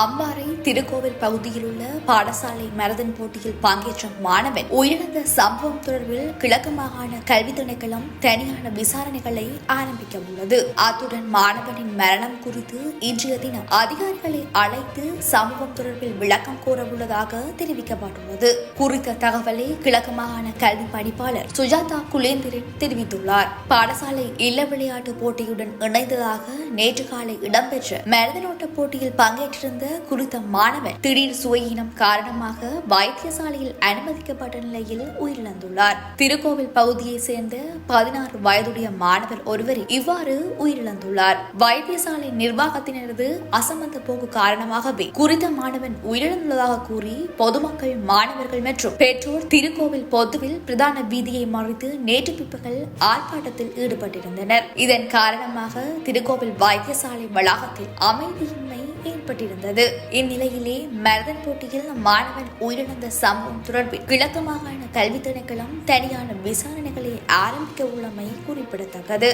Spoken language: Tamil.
அம்பாறை திருக்கோவில் பகுதியில் உள்ள பாடசாலை மரதன் போட்டியில் பங்கேற்ற மாணவன் உயிரிழந்த சம்பவம் தொடர்பில் கிழக்கு மாகாண கல்வி திணைக்களம் தனியான விசாரணைகளை ஆரம்பிக்க உள்ளது. அத்துடன் மாணவனின் மரணம் குறித்து இன்றைய தினம் அதிகாரிகளை அழைத்து சம்பவம் தொடர்பில் விளக்கம் கோர உள்ளதாக தெரிவிக்கப்பட்டுள்ளது. குறித்த தகவலை கிழக்கு மாகாண கல்வி பணிப்பாளர் சுஜாதா குலேந்திரன் தெரிவித்துள்ளார். பாடசாலை இல்ல விளையாட்டு போட்டியுடன் இணைந்ததாக நேற்று காலை இடம்பெற்ற மரதனோட்ட போட்டியில் பங்கேற்றிருந்த குறித்த மாணவன் திடீர் சுவையினம் காரணமாக வைத்தியசாலையில் அனுமதிக்கப்பட்ட நிலையில் உயிரிழந்துள்ளார். திருக்கோவில் பகுதியை சேர்ந்த பதினாறு வயதுடைய மாணவர் ஒருவர் இவ்வாறு உயிரிழந்துள்ளார். வைத்தியசாலை நிர்வாகத்தினரது அசம்பந்த போக்கு காரணமாகவே குறித்த மாணவன் உயிரிழந்துள்ளதாக கூறி பொதுமக்கள் மாணவர்கள் மற்றும் பெற்றோர் திருக்கோவில் பொதுவில் பிரதான வீதியை மறைத்து நேற்று பிற்பகல் ஆர்ப்பாட்டத்தில் ஈடுபட்டிருந்தனர். இதன் காரணமாக திருக்கோவில் வைத்தியசாலை வளாகத்தில் அமைதியின்மை ஏற்பட்டிருந்தது. இந்நிலையிலே மரதன் போட்டியில் மாணவன் உயிரிழந்த சம்பவம் தொடர்பில் கிழக்கு மாகாண கல்வி திணைக்களம் தனியான விசாரணைகளை ஆரம்பிக்க உள்ளமை குறிப்பிடத்தக்கது.